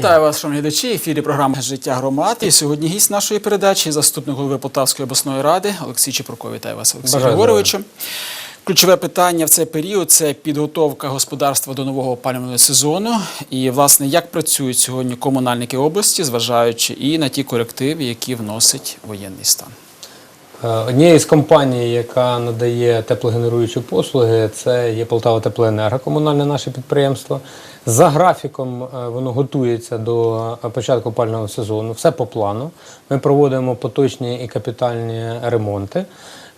Вітаю вас, шановні глядачі. Ефірі програми Життя громад. І сьогодні гість нашої передачі, заступник голови Полтавської обласної ради Олексій Чепурко. Вітаю вас, Олексій Бажаю Григоровичу. Ключове питання в цей період це підготовка господарства до нового опалювального сезону. І, власне, як працюють сьогодні комунальники області, зважаючи і на ті корективи, які вносить воєнний стан. Е, Однією з компаній, яка надає теплогенеруючі послуги, це є Полтава Теплоенерго, комунальне наше підприємство. За графіком е, воно готується до початку опального сезону. Все по плану. Ми проводимо поточні і капітальні ремонти.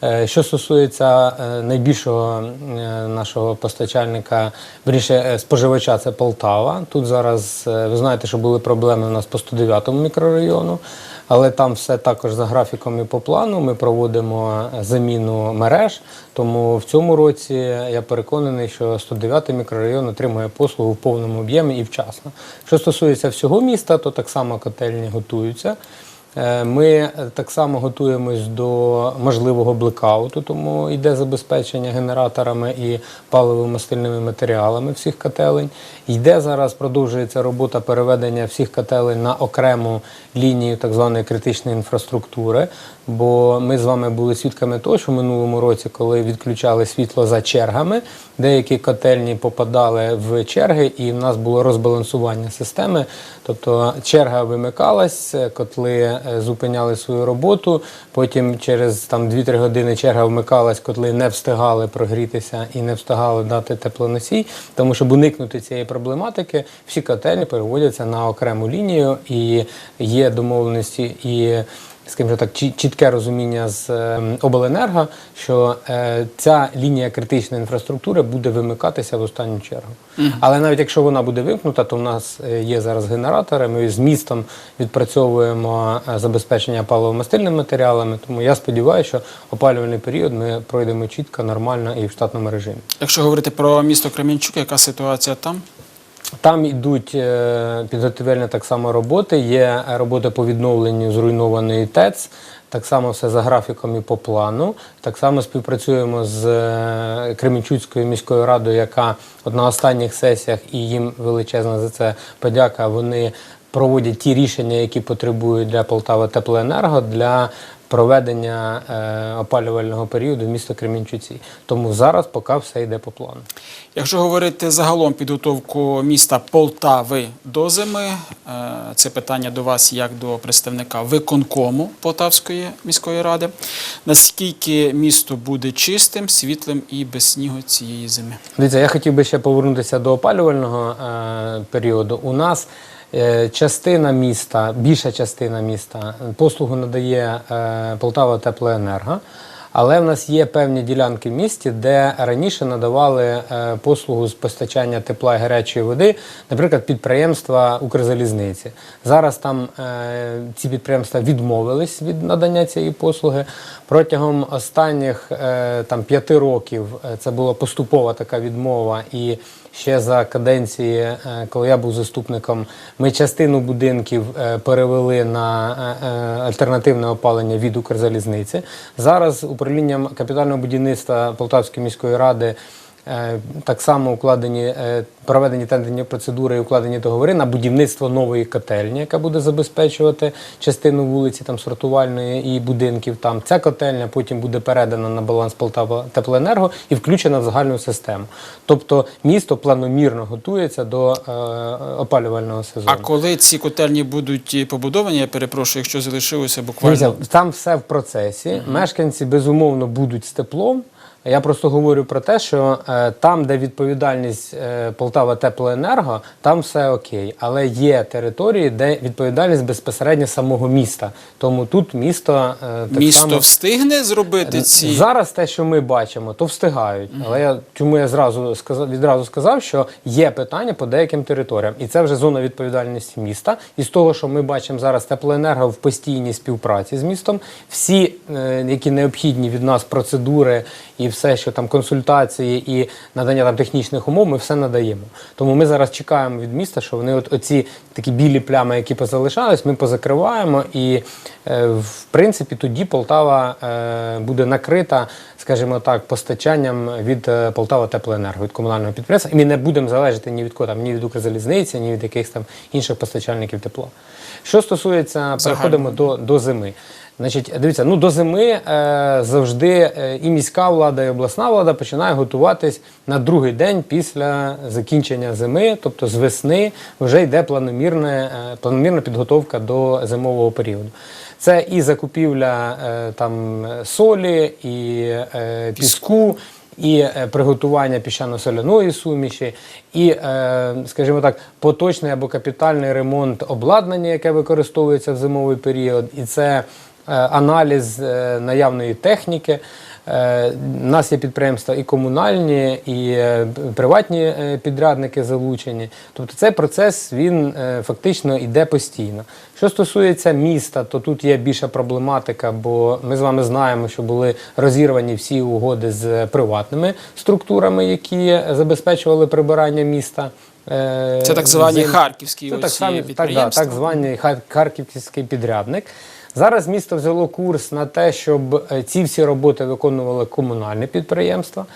Е, Що стосується е, найбільшого е, нашого постачальника, верніше е, споживача, це Полтава. Тут зараз е, ви знаєте, що були проблеми у нас по 109 мікрорайону. Але там все також за графіком і по плану. Ми проводимо заміну мереж. Тому в цьому році я переконаний, що 109 мікрорайон отримує послугу в повному об'ємі і вчасно. Що стосується всього міста, то так само котельні готуються. Е, Ми так само готуємось до можливого блекауту, тому йде забезпечення генераторами і паливо-мастильними матеріалами всіх котелень. Йде зараз, продовжується робота переведення всіх котелень на окрему лінію так званої критичної інфраструктури. Бо ми з вами були свідками того, що в минулому році, коли відключали світло за чергами, деякі котельні попадали в черги, і в нас було розбалансування системи. Тобто черга вимикалась, котли зупиняли свою роботу. Потім через там 2-3 години черга вмикалась, котли не встигали прогрітися і не встигали дати теплоносій. Тому щоб уникнути цієї проблематики, всі котельні переводяться на окрему лінію і є домовленості і скажімо так, чі- чітке розуміння з е, обленерго, що е, ця лінія критичної інфраструктури буде вимикатися в останню чергу. Але навіть якщо вона буде вимкнута, то в нас е, є зараз генератори. Ми з містом відпрацьовуємо е, забезпечення паливо-мастильними матеріалами. Тому я сподіваюся, що опалювальний період ми пройдемо чітко, нормально і в штатному режимі. Якщо говорити про місто Кремінчук, яка ситуація там? Там йдуть е, підготовельні так само роботи. Є робота по відновленню зруйнованої ТЕЦ. Так само все за графіком і по плану. Так само співпрацюємо з е, Кременчуцькою міською радою, яка от на останніх сесіях і їм величезна за це подяка. Вони проводять ті рішення, які потребують для Полтава Теплоенерго для проведення е, опалювального періоду в місто Кремінчуці. Тому зараз поки все йде по плану. Якщо говорити загалом підготовку міста Полтави до зими, е, це питання до вас як до представника виконкому Полтавської міської ради. Наскільки місто буде чистим, світлим і без снігу цієї зими? Дивіться, я хотів би ще повернутися до опалювального е, періоду. У нас частина міста, більша частина міста послугу надає е, Полтава Теплоенерго. Але в нас є певні ділянки в місті, де раніше надавали е, послугу з постачання тепла і гарячої води, наприклад, підприємства Укрзалізниці. Зараз там е, ці підприємства відмовились від надання цієї послуги. Протягом останніх е, там п'яти років е, це була поступова така відмова і. Ще за каденції, е, коли я був заступником, ми частину будинків е, перевели на е, альтернативне опалення від Укрзалізниці. Зараз управлінням капітального будівництва Полтавської міської ради так само укладені е, проведені тендерні процедури і укладені договори на будівництво нової котельні, яка буде забезпечувати частину вулиці там сортувальної і будинків. Там ця котельня потім буде передана на баланс Полтава Теплоенерго і включена в загальну систему. Тобто місто планомірно готується до е, опалювального сезону. А коли ці котельні будуть побудовані, я перепрошую, якщо залишилося буквально Дивіться, там все в процесі. Мешканці безумовно будуть з теплом. Я просто говорю про те, що е, там, де відповідальність е, Полтава Теплоенерго, там все окей. Але є території, де відповідальність безпосередньо самого міста. Тому тут місто е, так місто само... встигне зробити ці Зараз те, що ми бачимо, то встигають. Але я чому я зразу сказав відразу сказав, що є питання по деяким територіям, і це вже зона відповідальності міста. І з того, що ми бачимо зараз, теплоенерго в постійній співпраці з містом, всі, е, які необхідні від нас процедури і все, що там консультації і надання там технічних умов, ми все надаємо. Тому ми зараз чекаємо від міста, що вони от оці такі білі плями, які позалишались, ми позакриваємо. І е, в принципі тоді Полтава е, буде накрита, скажімо так, постачанням від е, Полтава Теплоенерго, від комунального підприємства. І ми не будемо залежати ні від кого там, ні від Укрзалізниці, ні від якихось там інших постачальників тепла. Що стосується, переходимо до, до зими. Значить, дивіться, ну до зими е, завжди е, і міська влада, і обласна влада починає готуватись на другий день після закінчення зими, тобто з весни вже йде планомірне, е, планомірна підготовка до зимового періоду. Це і закупівля е, там солі, і е, піску, і е, приготування піщано-соляної суміші, і, е, скажімо так, поточний або капітальний ремонт обладнання, яке використовується в зимовий період, і це аналіз е, наявної техніки. Е, У нас є підприємства і комунальні, і е, приватні е, підрядники залучені. Тобто цей процес він е, фактично йде постійно. Що стосується міста, то тут є більша проблематика, бо ми з вами знаємо, що були розірвані всі угоди з приватними структурами, які забезпечували прибирання міста. Е, Це так звані харківські це так, так, підприємства. так званий хар- харківський підрядник. Зараз місто взяло курс на те, щоб е, ці всі роботи виконували комунальне підприємство.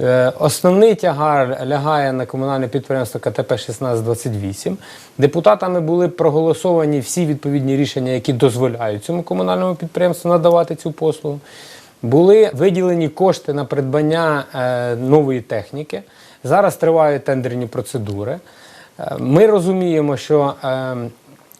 Е, Основний тягар лягає на комунальне підприємство КТП 1628. Депутатами були проголосовані всі відповідні рішення, які дозволяють цьому комунальному підприємству надавати цю послугу. Були виділені кошти на придбання е, нової техніки. Зараз тривають тендерні процедури. Ми розуміємо, що е,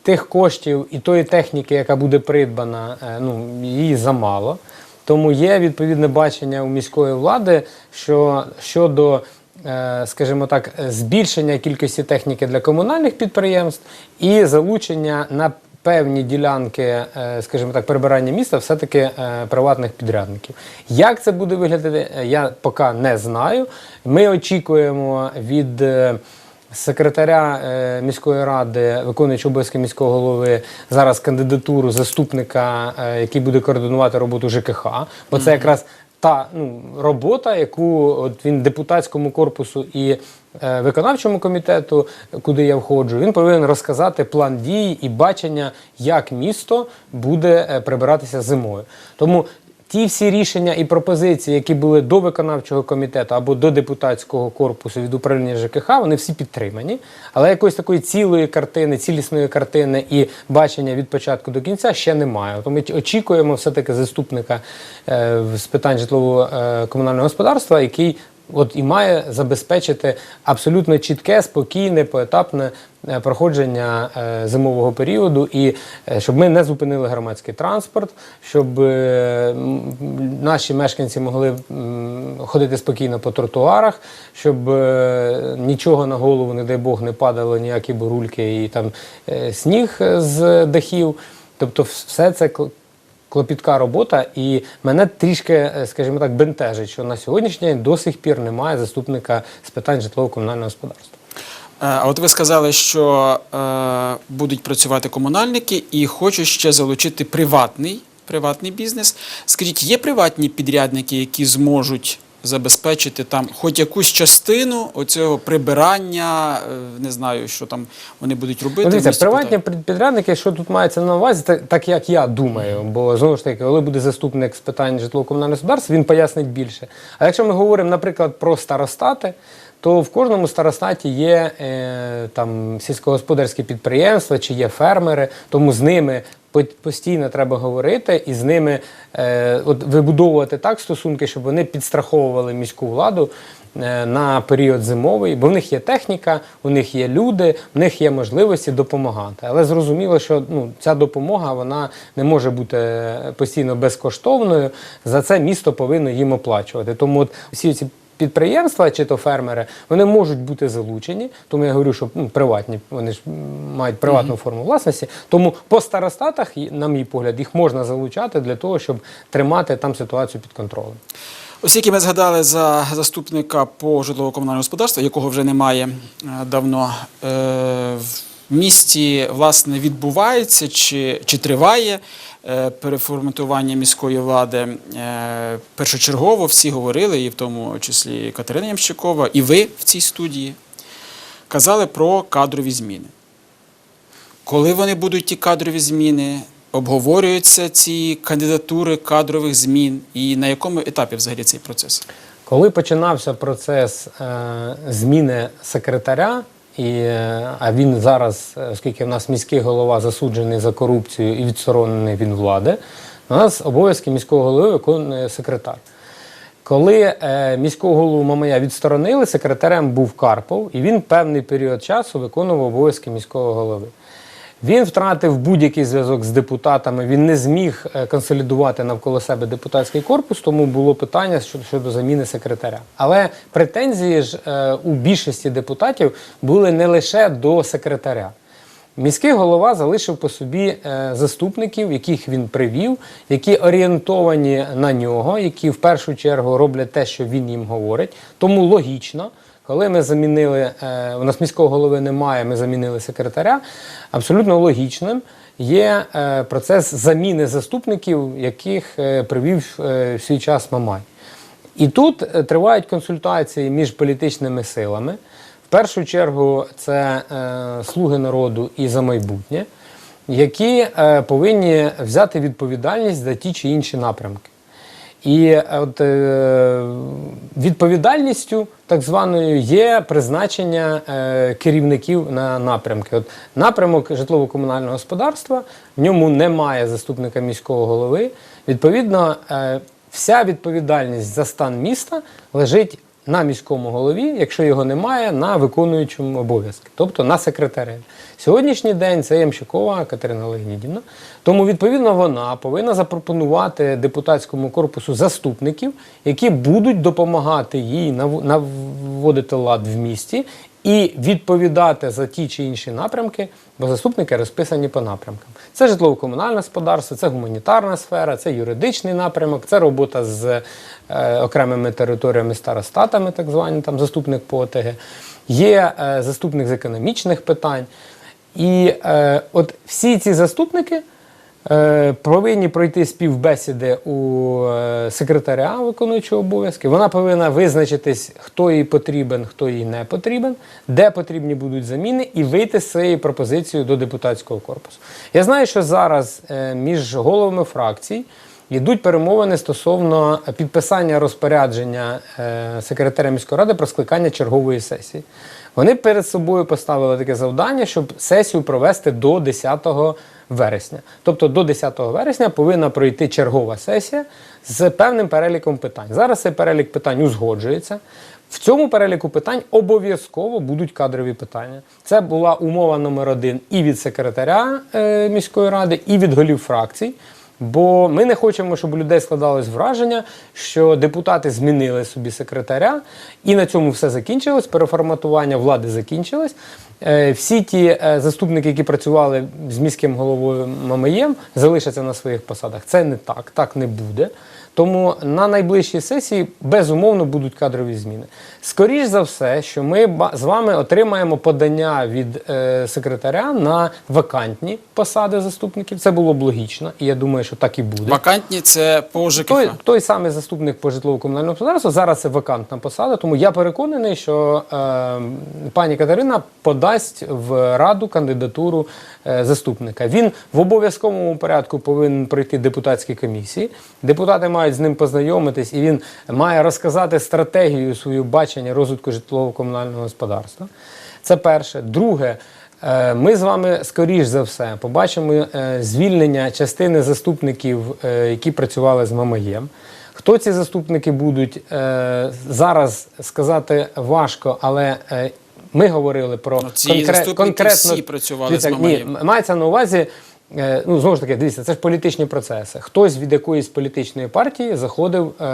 тих коштів і тої техніки, яка буде придбана, е, ну, її замало. Тому є відповідне бачення у міської влади, що щодо, е, скажімо так, збільшення кількості техніки для комунальних підприємств і залучення на певні ділянки, е, скажімо так, прибирання міста, все-таки приватних підрядників. Як це буде виглядати, я поки не знаю. Ми очікуємо від. Секретаря е, міської ради, виконуючи обов'язки міського голови, зараз кандидатуру заступника, е, який буде координувати роботу ЖКХ, бо це якраз та ну, робота, яку от він депутатському корпусу і е, виконавчому комітету, куди я входжу, він повинен розказати план дій і бачення, як місто буде е, прибиратися зимою. Тому ті всі рішення і пропозиції, які були до виконавчого комітету або до депутатського корпусу від управління ЖКХ, вони всі підтримані. Але якоїсь такої цілої картини, цілісної картини і бачення від початку до кінця ще немає. Тому ми очікуємо все-таки заступника е, з питань житлово-комунального господарства, який От і має забезпечити абсолютно чітке, спокійне, поетапне е, проходження е, зимового періоду, і е, щоб ми не зупинили громадський транспорт, щоб наші мешканці могли ходити спокійно по тротуарах, щоб нічого на голову, не дай Бог, не падало, ніякі бурульки і там сніг з дахів. Тобто, все це клопітка робота, і мене трішки, е, скажімо так, бентежить, що на сьогоднішній день до сих пір немає заступника з питань житлово-комунального господарства. Е, А от ви сказали, що е, будуть працювати комунальники і хочуть ще залучити приватний, приватний бізнес. Скажіть, є приватні підрядники, які зможуть забезпечити там хоч якусь частину оцього прибирання, е, не знаю, що там вони будуть робити. Ну, дивіться, приватні підрядники, що тут мається на увазі, так, так як я думаю, бо знову ж таки, коли буде заступник з питань житлово-комунального господарства, він пояснить більше. А якщо ми говоримо, наприклад, про старостати, то в кожному старостаті є е, там сільськогосподарські підприємства чи є фермери, тому з ними постійно треба говорити і з ними е, от, вибудовувати так стосунки, щоб вони підстраховували міську владу е, на період зимовий, бо в них є техніка, у них є люди, в них є можливості допомагати. Але зрозуміло, що ну, ця допомога вона не може бути постійно безкоштовною. За це місто повинно їм оплачувати. Тому от всі ці підприємства чи то фермери, вони можуть бути залучені. Тому я говорю, що ну, приватні, вони ж мають приватну форму власності. Тому по старостатах, на мій погляд, їх можна залучати для того, щоб тримати там ситуацію під контролем. Оскільки ми згадали за заступника по житлово-комунальному господарству, якого вже немає е, давно, е, в місті власне відбувається чи, чи триває переформатування міської влади, е, першочергово всі говорили, і в тому числі Катерина Ямщикова, і ви в цій студії казали про кадрові зміни. Коли вони будуть ті кадрові зміни, обговорюються ці кандидатури кадрових змін, і на якому етапі взагалі цей процес? Коли починався процес е, зміни секретаря, і, е, а він зараз, е, оскільки в нас міський голова засуджений за корупцію і відсторонений від влади, у нас обов'язки міського голови виконує секретар. Коли е, міського голову Мамая відсторонили, секретарем був Карпов, і він певний період часу виконував обов'язки міського голови. Він втратив будь-який зв'язок з депутатами, він не зміг е, консолідувати навколо себе депутатський корпус, тому було питання щодо, заміни секретаря. Але претензії ж е, у більшості депутатів були не лише до секретаря. Міський голова залишив по собі е, заступників, яких він привів, які орієнтовані на нього, які в першу чергу роблять те, що він їм говорить. Тому логічно, коли ми замінили, е, у нас міського голови немає, ми замінили секретаря. Абсолютно логічним є е, процес заміни заступників, яких е, привів в свій час Мамай. І тут тривають консультації між політичними силами. В першу чергу це слуги народу і за майбутнє, які повинні взяти відповідальність за ті чи інші напрямки. І е, от е, відповідальністю так званою є призначення е, керівників на напрямки. От напрямок житлово-комунального господарства в ньому немає заступника міського голови. Відповідно, вся відповідальність за стан міста лежить на міському голові, якщо його немає, на виконуючому обов'язки, тобто на секретаря. Сьогоднішній день це Ямщикова Катерина Леонідівна. Тому, відповідно, вона повинна запропонувати депутатському корпусу заступників, які будуть допомагати їй нав- наводити лад в місті і відповідати за ті чи інші напрямки, бо заступники розписані по напрямкам. Це житлово-комунальне господарство, це гуманітарна сфера, це юридичний напрямок, це робота з е, окремими територіями старостатами, так звані там заступник по ОТГ. Є е, заступник з економічних питань. І е, от всі ці заступники повинні пройти співбесіди у е, секретаря виконуючого обов'язки. Вона повинна визначитись, хто їй потрібен, хто їй не потрібен, де потрібні будуть заміни, і вийти з цією пропозицією до депутатського корпусу. Я знаю, що зараз е, між головами фракцій. Йдуть перемовини стосовно підписання розпорядження е, секретаря міської ради про скликання чергової сесії. Вони перед собою поставили таке завдання, щоб сесію провести до 10 вересня. Тобто до 10 вересня повинна пройти чергова сесія з певним переліком питань. Зараз цей перелік питань узгоджується. В цьому переліку питань обов'язково будуть кадрові питання. Це була умова номер один і від секретаря е, міської ради, і від голів фракцій. Бо ми не хочемо, щоб у людей складалось враження, що депутати змінили собі секретаря, і на цьому все закінчилось. Переформатування влади закінчилось. Е, Всі ті е, заступники, які працювали з міським головою Мамаєм, залишаться на своїх посадах. Це не так, так не буде. Тому на найближчій сесії безумовно будуть кадрові зміни. Скоріш за все, що ми з вами отримаємо подання від е, секретаря на вакантні посади заступників. Це було б логічно, і я думаю, що так і буде. Вакантні це по ЖКХ. Той, той самий заступник по житлово-комунальному господарству зараз це вакантна посада, тому я переконаний, що е, пані Катерина подасть в раду кандидатуру е, заступника. Він в обов'язковому порядку повинен пройти депутатські комісії. Депутати мають з ним познайомитись, і він має розказати стратегію свою бачення розвитку житлово-комунального господарства. Це перше. Друге. Е, Ми з вами, скоріш за все, побачимо е, звільнення частини заступників, е, які працювали з Мамаєм. Хто ці заступники будуть зараз сказати важко, але ми говорили про Ну, ці заступники всі працювали Дивіться, з Мамаєм. Ні, мається на увазі. Е, Ну, знову ж таки, дивіться, це ж політичні процеси. Хтось від якоїсь політичної партії заходив е,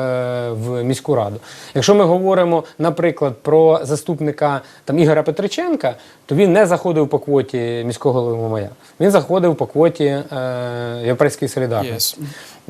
в міську раду. Якщо ми говоримо, наприклад, про заступника там Ігоря Петриченка, то він не заходив по квоті міського голови Мамая. Він заходив по квоті е, Європейської солідарності.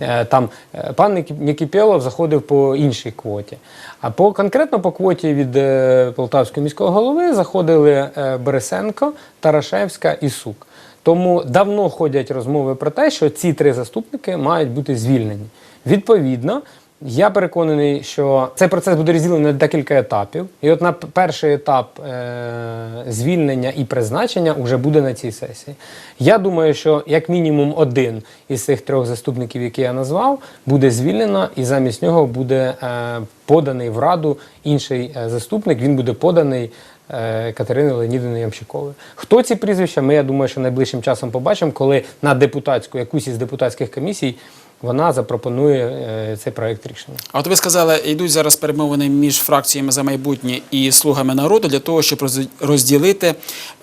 Е, Там е, пан Нікіп- Нікіпєлов заходив по іншій квоті. А по конкретно по квоті від е, Полтавського міського голови заходили е, Борисенко, Тарашевська і Сук. Тому давно ходять розмови про те, що ці три заступники мають бути звільнені. Відповідно, я переконаний, що цей процес буде розділений на декілька етапів. І от на перший етап е- звільнення і призначення вже буде на цій сесії. Я думаю, що як мінімум один із цих трьох заступників, які я назвав, буде звільнено, і замість нього буде е- поданий в раду інший е, заступник. Він буде поданий. Е, Катерини Леонідовни Ямщикової. Хто ці прізвища? Ми, я думаю, що найближчим часом побачимо, коли на депутатську, якусь із депутатських комісій вона запропонує е, цей проект рішення. А от ви сказали, йдуть зараз перемовини між фракціями за майбутнє і слугами народу для того, щоб розділити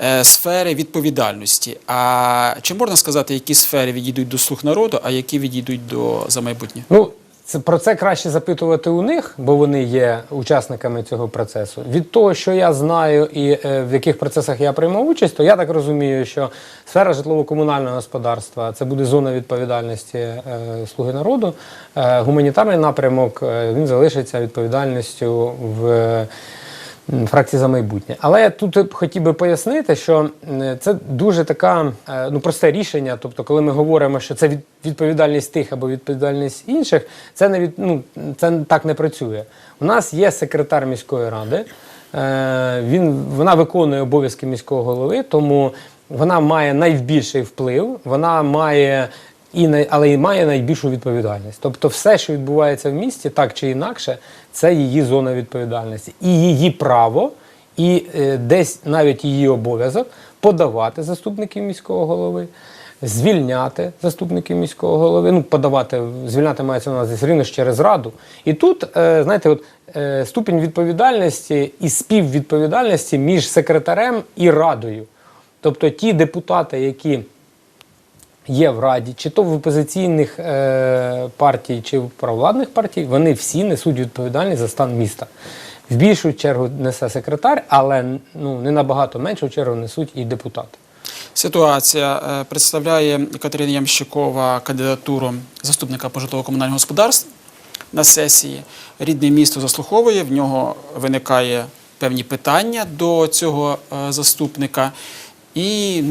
е, сфери відповідальності. А чи можна сказати, які сфери відійдуть до слуг народу, а які відійдуть до за майбутнє? Ну, це, про це краще запитувати у них, бо вони є учасниками цього процесу. Від того, що я знаю і е, в яких процесах я приймав участь, то я так розумію, що сфера житлово-комунального господарства це буде зона відповідальності е, слуги народу. Е, гуманітарний напрямок е, він залишиться відповідальністю в. Фракції за майбутнє. Але я тут хотів би пояснити, що це дуже така е, ну, просте рішення. Тобто, коли ми говоримо, що це відповідальність тих або відповідальність інших, це не від, ну, це так не працює. У нас є секретар міської ради, е, він, вона виконує обов'язки міського голови, тому вона має найбільший вплив, вона має і але і має найбільшу відповідальність. Тобто, все, що відбувається в місті, так чи інакше, це її зона відповідальності, і її право, і е, десь навіть її обов'язок подавати заступників міського голови. Звільняти заступників міського голови, ну подавати, звільняти мається на увазі рівно через раду. І тут, е, знаєте, от е, ступінь відповідальності і співвідповідальності між секретарем і радою. Тобто ті депутати, які є в Раді, чи то в опозиційних е, партій, чи в провладних партій, вони всі несуть відповідальність за стан міста. В більшу чергу несе секретар, але ну, не набагато меншу чергу несуть і депутати. Ситуація е, представляє Катерина Ямщикова кандидатуру заступника по житлово-комунального господарства на сесії. Рідне місто заслуховує, в нього виникає певні питання до цього е, заступника. І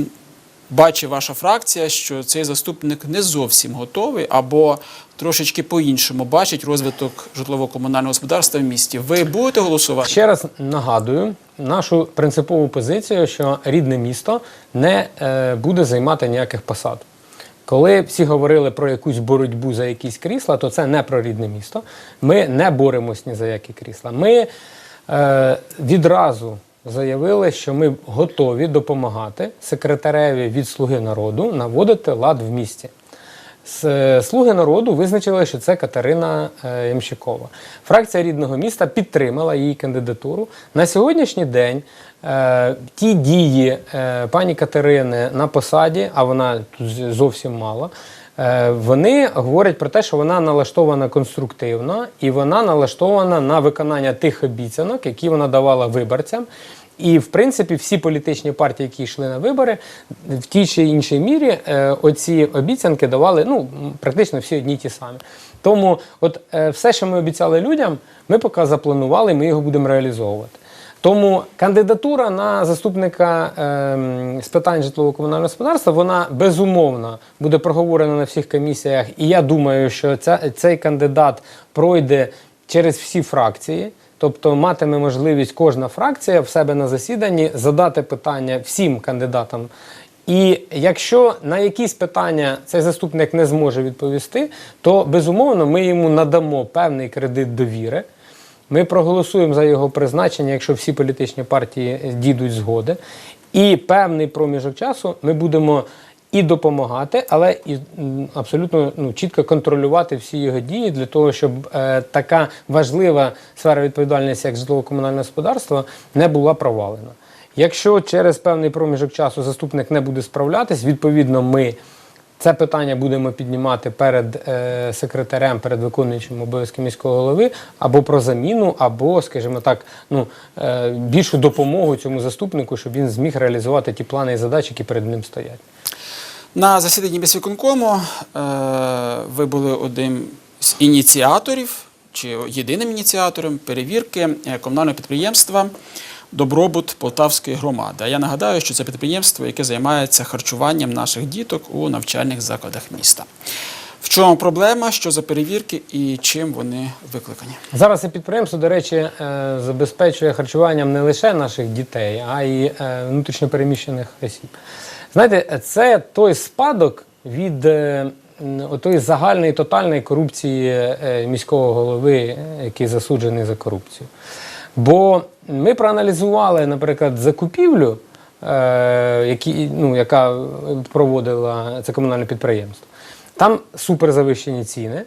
бачить ваша фракція, що цей заступник не зовсім готовий або трошечки по-іншому бачить розвиток житлово-комунального господарства в місті. Ви будете голосувати? Ще раз нагадую нашу принципову позицію, що рідне місто не е, буде займати ніяких посад. Коли всі говорили про якусь боротьбу за якісь крісла, то це не про рідне місто. Ми не боремось ні за які крісла. Ми е, відразу заявили, що ми готові допомагати секретареві від Слуги народу наводити лад в місті. Е, Слуги народу визначили, що це Катерина е, Ямщикова. Фракція рідного міста підтримала її кандидатуру. На сьогоднішній день е, ті дії пані Катерини на посаді, а вона тут зовсім мало. Е, Вони говорять про те, що вона налаштована конструктивно і вона налаштована на виконання тих обіцянок, які вона давала виборцям. І, в принципі, всі політичні партії, які йшли на вибори, в тій чи іншій мірі е, оці обіцянки давали ну, практично всі одні ті самі. Тому от е, все, що ми обіцяли людям, ми поки запланували, ми його будемо реалізовувати. Тому кандидатура на заступника ем, з питань житлово-комунального господарства, вона безумовно буде проговорена на всіх комісіях. І я думаю, що ця, цей кандидат пройде через всі фракції. Тобто матиме можливість кожна фракція в себе на засіданні задати питання всім кандидатам. І якщо на якісь питання цей заступник не зможе відповісти, то безумовно ми йому надамо певний кредит довіри. Ми проголосуємо за його призначення, якщо всі політичні партії дійдуть згоди. І певний проміжок часу ми будемо і допомагати, але і абсолютно ну, чітко контролювати всі його дії для того, щоб е, така важлива сфера відповідальності, як житлово-комунальне господарство, не була провалена. Якщо через певний проміжок часу заступник не буде справлятись, відповідно, ми це питання будемо піднімати перед е, секретарем, перед виконуючим обов'язки міського голови, або про заміну, або, скажімо так, ну, е, більшу допомогу цьому заступнику, щоб він зміг реалізувати ті плани і задачі, які перед ним стоять. На засіданні міськвиконкому е, ви були одним з ініціаторів чи єдиним ініціатором перевірки е, комунального підприємства добробут Полтавської громади. А я нагадаю, що це підприємство, яке займається харчуванням наших діток у навчальних закладах міста. В чому проблема, що за перевірки і чим вони викликані? Зараз це підприємство, до речі, е, забезпечує харчуванням не лише наших дітей, а й е, внутрішньопереміщених осіб. Знаєте, це той спадок від е, отої загальної тотальної корупції міського голови, який засуджений за корупцію. Бо ми проаналізували, наприклад, закупівлю, е, які, ну, яка проводила це комунальне підприємство. Там супер завищені ціни.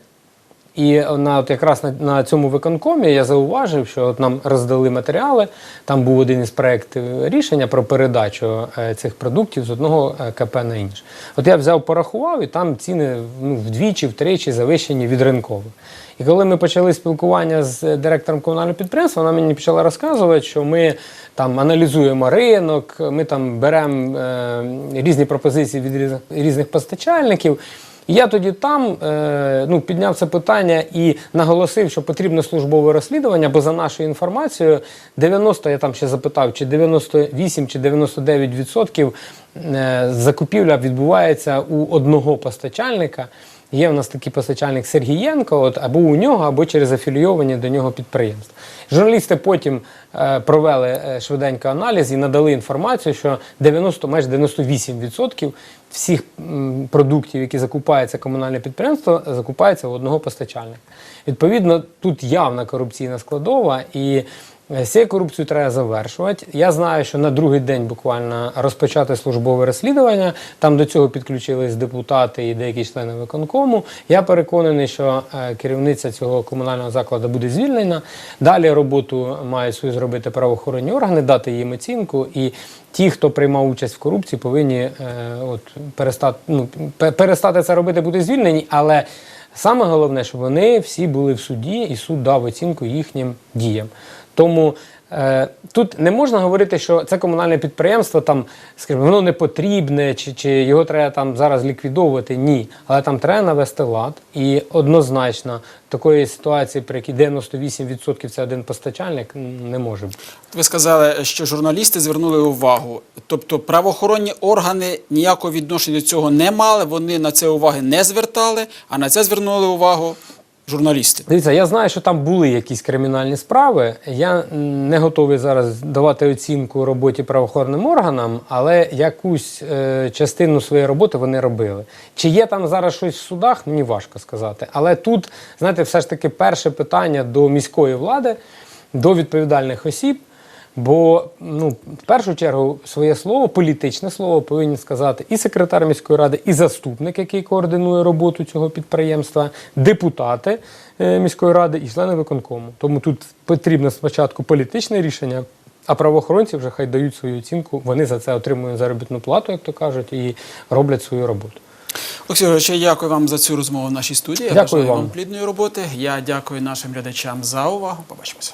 І на от якраз на, на цьому виконкомі я зауважив, що от нам роздали матеріали. Там був один із проєктів рішення про передачу е, цих продуктів з одного е, КП на інше. От я взяв, порахував, і там ціни ну, вдвічі, втричі завищені від ринкових. І коли ми почали спілкування з директором комунального підприємства, вона мені почала розказувати, що ми там аналізуємо ринок, ми там беремо е, різні пропозиції від різних, різних постачальників. І Я тоді там е, ну, підняв це питання і наголосив, що потрібно службове розслідування, бо за нашою інформацією, 90, я там ще запитав, чи 98 чи 99 відсотків е, закупівля відбувається у одного постачальника. Є в нас такий постачальник Сергієнко, от або у нього, або через афілійовані до нього підприємства. Журналісти потім е, провели е, швиденько аналіз і надали інформацію, що 90, майже 98% всіх м, продуктів, які закупається комунальне підприємство, закупається у одного постачальника. Відповідно, тут явна корупційна складова і. Е, цією корупцією треба завершувати. Я знаю, що на другий день буквально розпочати службове розслідування. Там до цього підключились депутати і деякі члени виконкому. Я переконаний, що е, керівниця цього комунального закладу буде звільнена. Далі роботу мають свою зробити правоохоронні органи, дати їм оцінку. І ті, хто приймав участь в корупції, повинні е, от, перестати, ну, перестати це робити, бути звільнені. Але саме головне, щоб вони всі були в суді, і суд дав оцінку їхнім діям. Тому е, тут не можна говорити, що це комунальне підприємство там, скажімо, воно не потрібне, чи, чи його треба там зараз ліквідовувати. Ні. Але там треба навести лад. І однозначно такої ситуації, при якій 98% це один постачальник, не може бути. Ви сказали, що журналісти звернули увагу. Тобто правоохоронні органи ніякого відношення до цього не мали, вони на це уваги не звертали, а на це звернули увагу журналісти. Дивіться, я знаю, що там були якісь кримінальні справи. Я не готовий зараз давати оцінку роботі правоохоронним органам, але якусь е, частину своєї роботи вони робили. Чи є там зараз щось в судах, мені важко сказати. Але тут, знаєте, все ж таки перше питання до міської влади, до відповідальних осіб. Бо ну, в першу чергу своє слово, політичне слово, повинні сказати і секретар міської ради, і заступник, який координує роботу цього підприємства, депутати е, міської ради і члени виконкому. Тому тут потрібно спочатку політичне рішення, а правоохоронці вже хай дають свою оцінку. Вони за це отримують заробітну плату, як то кажуть, і роблять свою роботу. Олексій я дякую вам за цю розмову в нашій студії. Я Дякую бажаю вам. плідної роботи. Я дякую нашим глядачам за увагу. Побачимося.